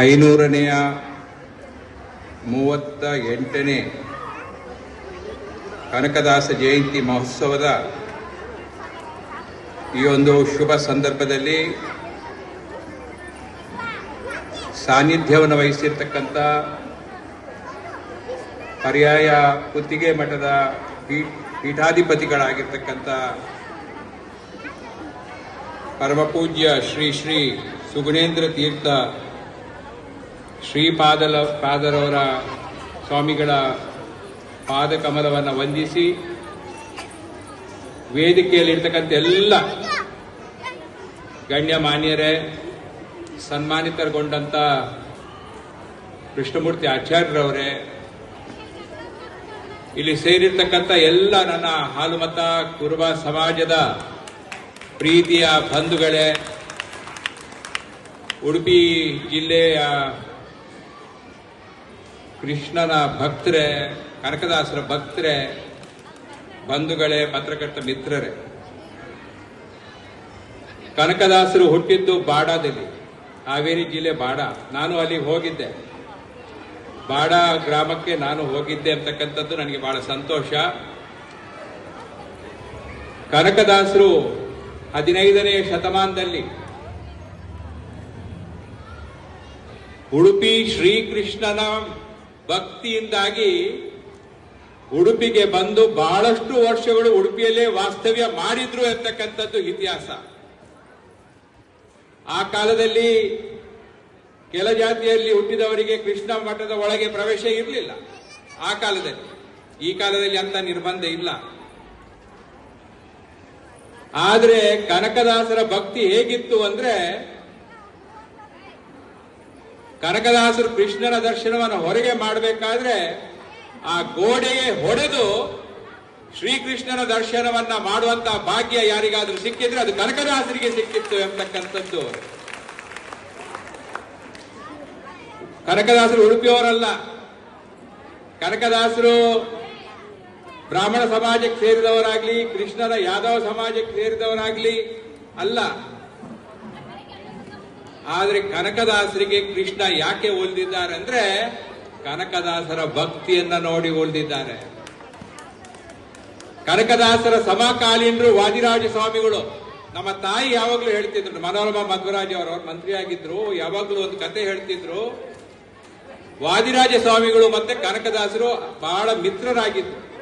ಐನೂರನೆಯ ಮೂವತ್ತ ಎಂಟನೇ ಕನಕದಾಸ ಜಯಂತಿ ಮಹೋತ್ಸವದ ಈ ಒಂದು ಶುಭ ಸಂದರ್ಭದಲ್ಲಿ ಸಾನ್ನಿಧ್ಯವನ್ನು ವಹಿಸಿರ್ತಕ್ಕಂಥ ಪರ್ಯಾಯ ಕುತ್ತಿಗೆ ಮಠದ ಪೀಠಾಧಿಪತಿಗಳಾಗಿರ್ತಕ್ಕಂಥ ಪರಮಪೂಜ್ಯ ಶ್ರೀ ಶ್ರೀ ಸುಗುಣೇಂದ್ರ ತೀರ್ಥ ಶ್ರೀಪಾದಲ ಪಾದರವರ ಸ್ವಾಮಿಗಳ ಪಾದಕಮಲವನ್ನು ವಂದಿಸಿ ವೇದಿಕೆಯಲ್ಲಿರ್ತಕ್ಕಂಥ ಎಲ್ಲ ಗಣ್ಯ ಮಾನ್ಯರೇ ಸನ್ಮಾನಿತರಗೊಂಡಂತ ಕೃಷ್ಣಮೂರ್ತಿ ಆಚಾರ್ಯರವರೇ, ಇಲ್ಲಿ ಸೇರಿರ್ತಕ್ಕಂಥ ಎಲ್ಲ ನನ್ನ ಹಾಲುಮತ ಕುರುಬ ಸಮಾಜದ ಪ್ರೀತಿಯ ಬಂಧುಗಳೇ, ಉಡುಪಿ ಜಿಲ್ಲೆಯ ಕೃಷ್ಣನ ಭಕ್ತರೇ, ಕನಕದಾಸರ ಭಕ್ತರೇ, ಬಂಧುಗಳೇ, ಪತ್ರಕರ್ತ ಮಿತ್ರರೇ. ಕನಕದಾಸರು ಹುಟ್ಟಿದ್ದು ಬಾಡಾದಲ್ಲಿ, ಹಾವೇರಿ ಜಿಲ್ಲೆ ಬಾಡ. ನಾನು ಅಲ್ಲಿಗೆ ಹೋಗಿದ್ದೆ. ಬಾಡ ಗ್ರಾಮಕ್ಕೆ ನಾನು ಹೋಗಿದ್ದೆ ಅಂತಕ್ಕಂಥದ್ದು ನನಗೆ ಬಹಳ ಸಂತೋಷ. ಕನಕದಾಸರು ಹದಿನೈದನೇ ಶತಮಾನದಲ್ಲಿ ಉಡುಪಿ ಶ್ರೀಕೃಷ್ಣನ ಭಕ್ತಿಯಿಂದಾಗಿ ಉಡುಪಿಗೆ ಬಂದು ಬಹಳಷ್ಟು ವರ್ಷಗಳು ಉಡುಪಿಯಲ್ಲೇ ವಾಸ್ತವ್ಯ ಮಾಡಿದ್ರು ಎಂತಕ್ಕಂಥದ್ದು ಇತಿಹಾಸ. ಆ ಕಾಲದಲ್ಲಿ ಕೆಲ ಜಾತಿಯಲ್ಲಿ ಹುಟ್ಟಿದವರಿಗೆ ಕೃಷ್ಣ ಮಠದ ಒಳಗೆ ಪ್ರವೇಶ ಇರಲಿಲ್ಲ. ಆ ಕಾಲದಲ್ಲಿ. ಈ ಕಾಲದಲ್ಲಿ ಅಂತ ನಿರ್ಬಂಧ ಇಲ್ಲ. ಆದರೆ ಕನಕದಾಸರ ಭಕ್ತಿ ಹೇಗಿತ್ತು ಅಂದ್ರೆ ಕನಕದಾಸರು ಕೃಷ್ಣನ ದರ್ಶನವನ್ನು ಹೊರಗೆ ಮಾಡಬೇಕಾದ್ರೆ ಆ ಗೋಡೆಗೆ ಹೊಡೆದು ಶ್ರೀಕೃಷ್ಣನ ದರ್ಶನವನ್ನ ಮಾಡುವಂತ ಭಾಗ್ಯ ಯಾರಿಗಾದ್ರೂ ಸಿಕ್ಕಿದ್ರೆ ಅದು ಕನಕದಾಸರಿಗೆ ಸಿಕ್ಕಿತ್ತು ಎಂಬತಕ್ಕಂಥದ್ದು. ಕನಕದಾಸರು ಉಡುಪಿಯವರಲ್ಲ. ಕನಕದಾಸರು ಬ್ರಾಹ್ಮಣ ಸಮಾಜಕ್ಕೆ ಸೇರಿದವರಾಗ್ಲಿ ಕೃಷ್ಣನ ಯಾದವ ಸಮಾಜಕ್ಕೆ ಸೇರಿದವರಾಗ್ಲಿ ಅಲ್ಲ. ಆದ್ರೆ ಕನಕದಾಸರಿಗೆ ಕೃಷ್ಣ ಯಾಕೆ ಒಲ್ದಿದ್ದಾರೆ ಅಂದ್ರೆ ಕನಕದಾಸರ ಭಕ್ತಿಯನ್ನ ನೋಡಿ ಒಲ್ದಿದ್ದಾರೆ. ಕನಕದಾಸರ ಸಮಕಾಲೀನರು ವಾದಿರಾಜ ಸ್ವಾಮಿಗಳು. ನಮ್ಮ ತಾಯಿ ಯಾವಾಗ್ಲೂ ಹೇಳ್ತಿದ್ರು, ಮನೋರಮ ಮಧ್ವರಾಜ್ ಅವರು ಮಂತ್ರಿ ಆಗಿದ್ರು ಯಾವಾಗಲೂ ಒಂದು ಕತೆ ಹೇಳ್ತಿದ್ರು. ವಾದಿರಾಜ ಸ್ವಾಮಿಗಳು ಮತ್ತೆ ಕನಕದಾಸರು ಬಹಳ ಮಿತ್ರರಾಗಿದ್ರು.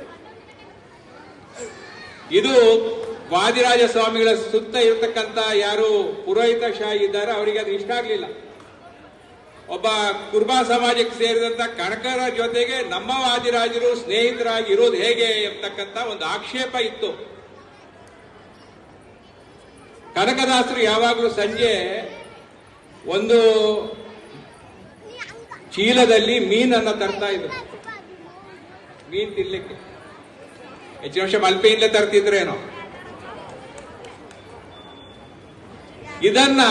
ಇದು ವಾದಿರಾಜ ಸ್ವಾಮಿಗಳ ಸುತ್ತ ಇರತಕ್ಕಂತ ಯಾರು ಪುರೋಹಿತ ಶಾಹಿ ಇದ್ದಾರೆ ಅವರಿಗೆ ಅದು ಇಷ್ಟ ಆಗಲಿಲ್ಲ. ಒಬ್ಬ ಕುರ್ಬಾ ಸಮಾಜಕ್ಕೆ ಸೇರಿದಂತ ಕನಕರ ಜೊತೆಗೆ ನಮ್ಮ ವಾದಿರಾಜರು ಸ್ನೇಹಿತರಾಗಿ ಇರೋದು ಹೇಗೆ ಎಂಬತಕ್ಕಂತ ಒಂದು ಆಕ್ಷೇಪ ಇತ್ತು. ಕನಕದಾಸರು ಯಾವಾಗಲೂ ಸಂಜೆ ಒಂದು ಚೀಲದಲ್ಲಿ ಮೀನನ್ನ ತರ್ತಾ ಇದ್ರು. ಮೀನ್ ತಿನ್ಲಿಕ್ಕೆ. ಹೆಚ್ಚಿನ ವರ್ಷ ಮಲ್ಪೆಯಿಂದಲೇ ತರ್ತಿದ್ರೇನೋ. ಇದನ್ನ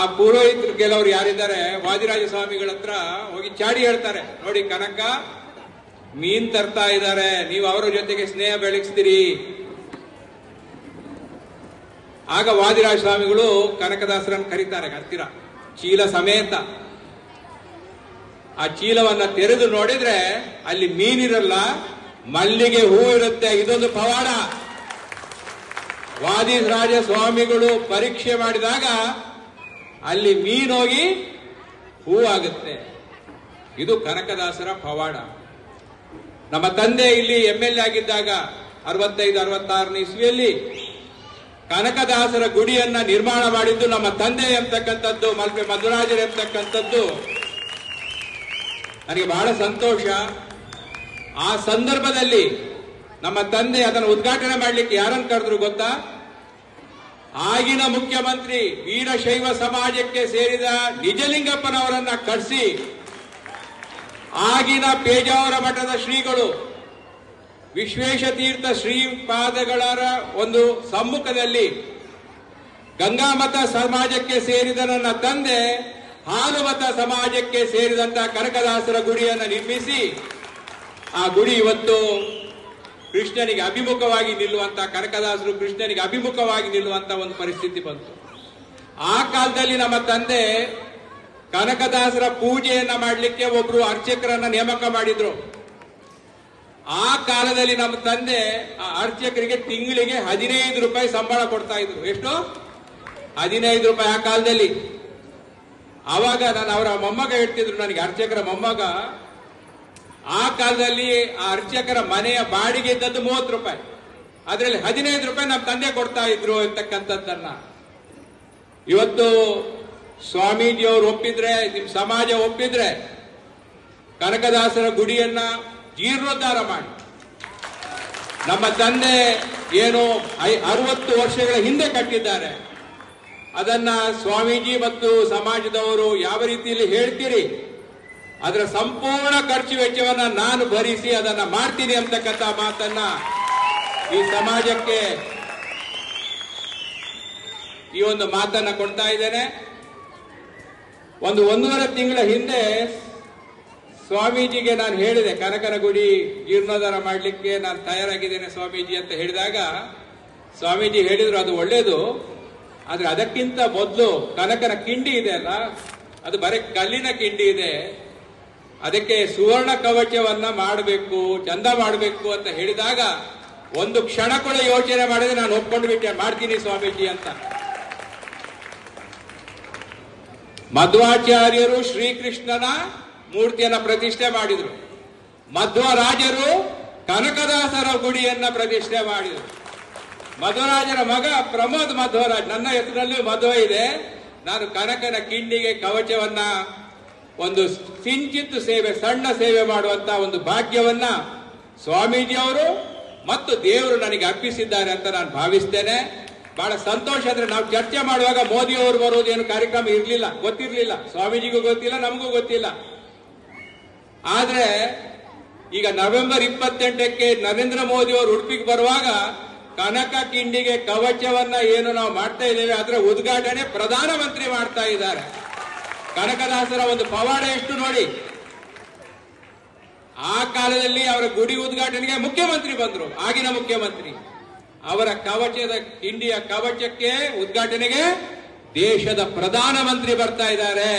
ಆ ಪುರೋಹಿತರು ಕೆಲವರು ಯಾರಿದ್ದಾರೆ ವಾದಿರಾಜ ಸ್ವಾಮಿಗಳ ಹತ್ರ ಹೋಗಿ ಚಾಡಿ ಹೇಳ್ತಾರೆ. ನೋಡಿ ಕನಕ, ಮೀನ್ ತರ್ತಾ ಇದ್ದಾರೆ, ನೀವು ಅವರ ಜೊತೆಗೆ ಸ್ನೇಹ ಬೆಳೆಸ್ತೀರಿ ಆಗ ವಾದಿರಾಜ ಸ್ವಾಮಿಗಳು ಕನಕದಾಸರನ್ನು ಕರೀತಾರೆ ಹತ್ತಿರ ಚೀಲ ಸಮೇತ. ಆ ಚೀಲವನ್ನ ತೆರೆದು ನೋಡಿದ್ರೆ ಅಲ್ಲಿ ಮೀನಿರಲ್ಲ, ಮಲ್ಲಿಗೆ ಹೂ ಇರುತ್ತೆ, ಇದೊಂದು ಪವಾಡ. ವಾದಿರಾಜ ಸ್ವಾಮಿಗಳು ಪರೀಕ್ಷೆ ಮಾಡಿದಾಗ ಅಲ್ಲಿ ಮೀನೋಗಿ ಹೂ ಆಗುತ್ತೆ. ಇದು ಕನಕದಾಸರ ಪವಾಡ. ನಮ್ಮ ತಂದೆ ಇಲ್ಲಿ ಎಂ ಎಲ್ ಆಗಿದ್ದಾಗ ಅರವತ್ತೈದು, ಅರವತ್ತಾರನೇ ಇಸ್ವಿಯಲ್ಲಿ ಕನಕದಾಸರ ಗುಡಿಯನ್ನ ನಿರ್ಮಾಣ ಮಾಡಿದ್ದು ನಮ್ಮ ತಂದೆ ಎಂಬತಕ್ಕಂಥದ್ದು, ಮಲ್ಪೆ ಮಧುರಾಜರು ಎಂಬತಕ್ಕಂಥದ್ದು. ನನಗೆ ಬಹಳ ಸಂತೋಷ. ಆ ಸಂದರ್ಭದಲ್ಲಿ ನಮ್ಮ ತಂದೆ ಅದನ್ನು ಉದ್ಘಾಟನೆ ಮಾಡಲಿಕ್ಕೆ ಯಾರನ್ನು ಕರೆದ್ರು ಗೊತ್ತಾ? ಆಗಿನ ಮುಖ್ಯಮಂತ್ರಿ ವೀರಶೈವ ಸಮಾಜಕ್ಕೆ ಸೇರಿದ ನಿಜಲಿಂಗಪ್ಪನವರನ್ನ ಕರೆಸಿ ಆಗಿನ ಪೇಜಾವರ ಮಠದ ಶ್ರೀಗಳು, ವಿಶ್ವೇಶತೀರ್ಥ ಶ್ರೀಪಾದಗಳ ಒಂದು ಸಮ್ಮುಖದಲ್ಲಿ ಗಂಗಾಮತ ಸಮಾಜಕ್ಕೆ ಸೇರಿದ ನನ್ನ ತಂದೆ, ಹಾಲುಮತ ಸಮಾಜಕ್ಕೆ ಸೇರಿದಂತ ಕನಕದಾಸರ ಗುಡಿಯನ್ನು ನಿರ್ಮಿಸಿ, ಆ ಗುಡಿ ಇವತ್ತು ಕೃಷ್ಣನಿಗೆ ಅಭಿಮುಖವಾಗಿ ನಿಲ್ಲುವಂತ ಕನಕದಾಸರು ಕೃಷ್ಣನಿಗೆ ಅಭಿಮುಖವಾಗಿ ನಿಲ್ಲುವಂತ ಒಂದು ಪರಿಸ್ಥಿತಿ ಬಂತು. ಆ ಕಾಲದಲ್ಲಿ ನಮ್ಮ ತಂದೆ ಕನಕದಾಸರ ಪೂಜೆಯನ್ನ ಮಾಡಲಿಕ್ಕೆ ಒಬ್ರು ಅರ್ಚಕರನ್ನ ನೇಮಕ ಮಾಡಿದ್ರು. ಆ ಕಾಲದಲ್ಲಿ ನಮ್ಮ ತಂದೆ ಆ ಅರ್ಚಕರಿಗೆ ತಿಂಗಳಿಗೆ ಹದಿನೈದು ರೂಪಾಯಿ ಸಂಬಳ ಕೊಡ್ತಾ ಇದ್ರು. ಎಷ್ಟು? ಹದಿನೈದು ರೂಪಾಯಿ ಆ ಕಾಲದಲ್ಲಿ. ಆವಾಗ ನಾನು ಅವರ ಮೊಮ್ಮಗ ಹೇಳ್ತಿದ್ರು ನನಗೆ, ಅರ್ಚಕರ ಮೊಮ್ಮಗ ಆ ಕಾಲದಲ್ಲಿ ಆ ಅರ್ಚಕರ ಮನೆಯ ಬಾಡಿಗೆ ಇದ್ದದ್ದು ಮೂವತ್ತು ರೂಪಾಯಿ. ಅದರಲ್ಲಿ ಹದಿನೈದು ರೂಪಾಯಿ ನಮ್ಮ ತಂದೆ ಕೊಡ್ತಾ ಇದ್ರು ಅಂತಕ್ಕಂಥದ್ದನ್ನ. ಇವತ್ತು ಸ್ವಾಮೀಜಿಯವರು ಒಪ್ಪಿದ್ರೆ, ನಿಮ್ ಸಮಾಜ ಒಪ್ಪಿದ್ರೆ, ಕನಕದಾಸರ ಗುಡಿಯನ್ನ ಜೀರ್ಣೋದ್ಧಾರ ಮಾಡಿ. ನಮ್ಮ ತಂದೆ ಏನು ಅರವತ್ತು ವರ್ಷಗಳ ಹಿಂದೆ ಕಟ್ಟಿದ್ದಾರೆ. ಅದನ್ನ ಸ್ವಾಮೀಜಿ ಮತ್ತು ಸಮಾಜದವರು ಯಾವ ರೀತಿಯಲ್ಲಿ ಹೇಳ್ತೀರಿ? ಅದರ ಸಂಪೂರ್ಣ ಖರ್ಚು ವೆಚ್ಚವನ್ನ ನಾನು ಭರಿಸಿ ಅದನ್ನ ಮಾಡ್ತೀನಿ ಅಂತಕ್ಕಂಥ ಮಾತನ್ನ ಈ ಸಮಾಜಕ್ಕೆ ಈ ಒಂದು ಮಾತನ್ನ ಕೊಡ್ತಾ ಇದ್ದೇನೆ. ಒಂದು ಒಂದೂವರೆ ತಿಂಗಳ ಹಿಂದೆ ಸ್ವಾಮೀಜಿಗೆ ನಾನು ಹೇಳಿದೆ ಕನಕನ ಗುಡಿ ಜೀರ್ಣೋದ್ಧಾರ ಮಾಡಲಿಕ್ಕೆ ನಾನು ತಯಾರಾಗಿದ್ದೇನೆ ಸ್ವಾಮೀಜಿ ಅಂತ ಹೇಳಿದಾಗ, ಸ್ವಾಮೀಜಿ ಹೇಳಿದ್ರು ಅದು ಒಳ್ಳೇದು, ಆದ್ರೆ ಅದಕ್ಕಿಂತ ಮೊದಲು ಕನಕನ ಕಿಂಡಿ ಇದೆ ಅಲ್ಲ, ಅದು ಬರೀ ಕಲ್ಲಿನ ಕಿಂಡಿ ಇದೆ. ಅದಕ್ಕೆ ಸುವರ್ಣ ಕವಚವನ್ನ ಮಾಡಬೇಕು, ಚಂದ ಮಾಡಬೇಕು ಅಂತ ಹೇಳಿದಾಗ ಒಂದು ಕ್ಷಣ ಕೂಡ ಯೋಚನೆ ಮಾಡಿದ್ರೆ ನಾನು ಒಪ್ಕೊಂಡು ಬಿಟ್ಟೆ, ಮಾಡ್ತೀನಿ ಸ್ವಾಮೀಜಿ ಅಂತ. ಮಧ್ವಾಚಾರ್ಯರು ಶ್ರೀಕೃಷ್ಣನ ಮೂರ್ತಿಯನ್ನ ಪ್ರತಿಷ್ಠೆ ಮಾಡಿದ್ರು. ಮಧ್ವರಾಜರು ಕನಕದಾಸರ ಗುಡಿಯನ್ನ ಪ್ರತಿಷ್ಠೆ ಮಾಡಿದರು. ಮಧ್ವರಾಜರ ಮಗ ಪ್ರಮೋದ್ ಮಧ್ವರಾಜ್, ನನ್ನ ಹೆಸರಲ್ಲೂ ಮಧ್ವ ಇದೆ. ನಾನು ಕನಕನ ಕಿಂಡಿಗೆ ಕವಚವನ್ನ ಒಂದು ಸಿಂಚಿತ್ ಸೇವೆ, ಸಣ್ಣ ಸೇವೆ ಮಾಡುವಂತ ಒಂದು ಭಾಗ್ಯವನ್ನ ಸ್ವಾಮೀಜಿಯವರು ಮತ್ತು ದೇವರು ನನಗೆ ಅರ್ಪಿಸಿದ್ದಾರೆ ಅಂತ ನಾನು ಭಾವಿಸ್ತೇನೆ. ಬಹಳ ಸಂತೋಷ ಅಂದ್ರೆ ನಾವು ಚರ್ಚೆ ಮಾಡುವಾಗ ಮೋದಿ ಅವರು ಬರೋದು ಏನು ಕಾರ್ಯಕ್ರಮ ಇರಲಿಲ್ಲ, ಗೊತ್ತಿರಲಿಲ್ಲ. ಸ್ವಾಮೀಜಿಗೂ ಗೊತ್ತಿಲ್ಲ, ನಮಗೂ ಗೊತ್ತಿಲ್ಲ. ಆದ್ರೆ ಈಗ ನವೆಂಬರ್ ಇಪ್ಪತ್ತೆಂಟಕ್ಕೆ ನರೇಂದ್ರ ಮೋದಿ ಅವರು ಉಡುಪಿಗೆ ಬರುವಾಗ ಕನಕ ಕಿಂಡಿಗೆ ಕವಚವನ್ನ ಏನು ನಾವು ಮಾಡ್ತಾ ಇದ್ದೇವೆ, ಅದರ ಉದ್ಘಾಟನೆ ಪ್ರಧಾನಮಂತ್ರಿ ಮಾಡ್ತಾ ಇದ್ದಾರೆ. ಕನಕದಾಸರ ಒಂದು ಪವಾಡ ಎಷ್ಟು ನೋಡಿ. ಆ ಕಾಲದಲ್ಲಿ ಅವರ ಗುಡಿ ಉದ್ಘಾಟನೆಗೆ ಮುಖ್ಯಮಂತ್ರಿ ಬಂದರು, ಆಗಿನ ಮುಖ್ಯಮಂತ್ರಿ. ಅವರ ಕವಚದ, ಇಂಡಿಯಾ ಕವಚಕ್ಕೆ ಉದ್ಘಾಟನೆಗೆ ದೇಶದ ಪ್ರಧಾನಮಂತ್ರಿ ಬರ್ತಾ ಇದ್ದಾರೆ.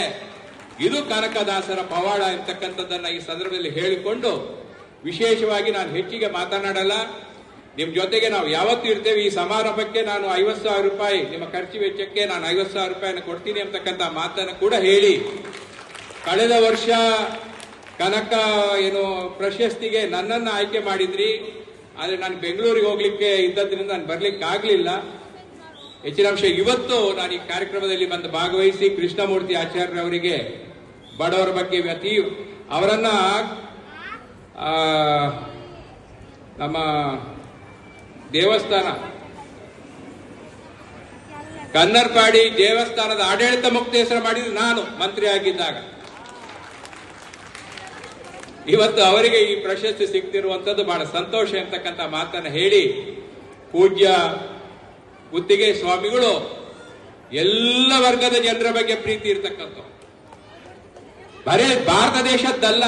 ಇದು ಕನಕದಾಸರ ಪವಾಡ ಇರ್ತಕ್ಕಂಥದ್ದನ್ನ ಈ ಸಂದರ್ಭದಲ್ಲಿ ಹೇಳಿಕೊಂಡು, ವಿಶೇಷವಾಗಿ ನಾನು ಹೆಚ್ಚಿಗೆ ಮಾತನಾಡಲ್ಲ. ನಿಮ್ ಜೊತೆಗೆ ನಾವು ಯಾವತ್ತೂ ಇರ್ತೇವೆ. ಈ ಸಮಾರಂಭಕ್ಕೆ ನಾನು ಐವತ್ತು ಸಾವಿರ ರೂಪಾಯಿ, ನಿಮ್ಮ ಖರ್ಚು ವೆಚ್ಚಕ್ಕೆ ನಾನು ಐವತ್ತು ಸಾವಿರ ರೂಪಾಯಿನ ಕೊಡ್ತೀನಿ ಅಂತಕ್ಕಂಥ ಮಾತನ್ನು ಕೂಡ ಹೇಳಿ. ಕಳೆದ ವರ್ಷ ಕನಕ ಏನು ಪ್ರಶಸ್ತಿಗೆ ನನ್ನನ್ನು ಆಯ್ಕೆ ಮಾಡಿದ್ರಿ. ಆದರೆ ನಾನು ಬೆಂಗಳೂರಿಗೆ ಹೋಗ್ಲಿಕ್ಕೆ ಇದ್ದದ್ರಿಂದ ನಾನು ಬರ್ಲಿಕ್ಕೆ ಆಗಲಿಲ್ಲ ಹೆಚ್ಚಿನ ಅಂಶ ಇವತ್ತು ನಾನು ಈ ಕಾರ್ಯಕ್ರಮದಲ್ಲಿ ಬಂದು ಭಾಗವಹಿಸಿ ಕೃಷ್ಣಮೂರ್ತಿ ಆಚಾರ್ಯರವರಿಗೆ ಬಡವರ ಬಗ್ಗೆ ಅತಿ ಅವರನ್ನ ನಮ್ಮ ದೇವಸ್ಥಾನ. ಕನ್ನರ್ಪಾಡಿ ದೇವಸ್ಥಾನದ ಆಡಳಿತ ಮುಕ್ತೇಶ್ವರ ಮಾಡಿದ್ರು ನಾನು, ಮಂತ್ರಿ ಆಗಿದ್ದಾಗ. ಇವತ್ತು ಅವರಿಗೆ ಈ ಪ್ರಶಸ್ತಿ ಸಿಗ್ತಿರುವಂತದ್ದು ಬಹಳ ಸಂತೋಷ ಅಂತಕ್ಕಂಥ ಮಾತನ್ನ ಹೇಳಿ, ಪೂಜ್ಯ ಗುತ್ತಿಗೆ ಸ್ವಾಮಿಗಳು ಎಲ್ಲ ವರ್ಗದ ಜನರ ಬಗ್ಗೆ ಪ್ರೀತಿ ಇರ್ತಕ್ಕಂಥ ಬರೇ ಭಾರತ ದೇಶದ್ದಲ್ಲ,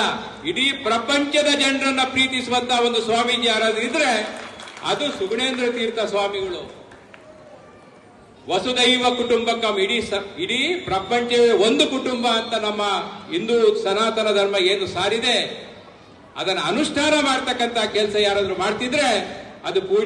ಇಡೀ ಪ್ರಪಂಚದ ಜನರನ್ನ ಪ್ರೀತಿಸುವಂತಹ ಒಂದು ಸ್ವಾಮೀಜಿ ಯಾರಾದ್ರೂ ಇದ್ರೆ ಅದು ಸುಗುಣೇಂದ್ರ ತೀರ್ಥ ಸ್ವಾಮಿಗಳು. ವಸುದೈವ ಕುಟುಂಬಕ್ಕ ಇಡೀ ಇಡೀ ಪ್ರಪಂಚವೇ ಒಂದು ಕುಟುಂಬ ಅಂತ ನಮ್ಮ ಹಿಂದೂ ಸನಾತನ ಧರ್ಮ ಏನು ಸಾರಿದೆ, ಅದನ್ನು ಅನುಷ್ಠಾನ ಮಾಡ್ತಕ್ಕಂಥ ಕೆಲಸ ಯಾರಾದ್ರೂ ಮಾಡ್ತಿದ್ರೆ ಅದು ಪೂಜ್ಯ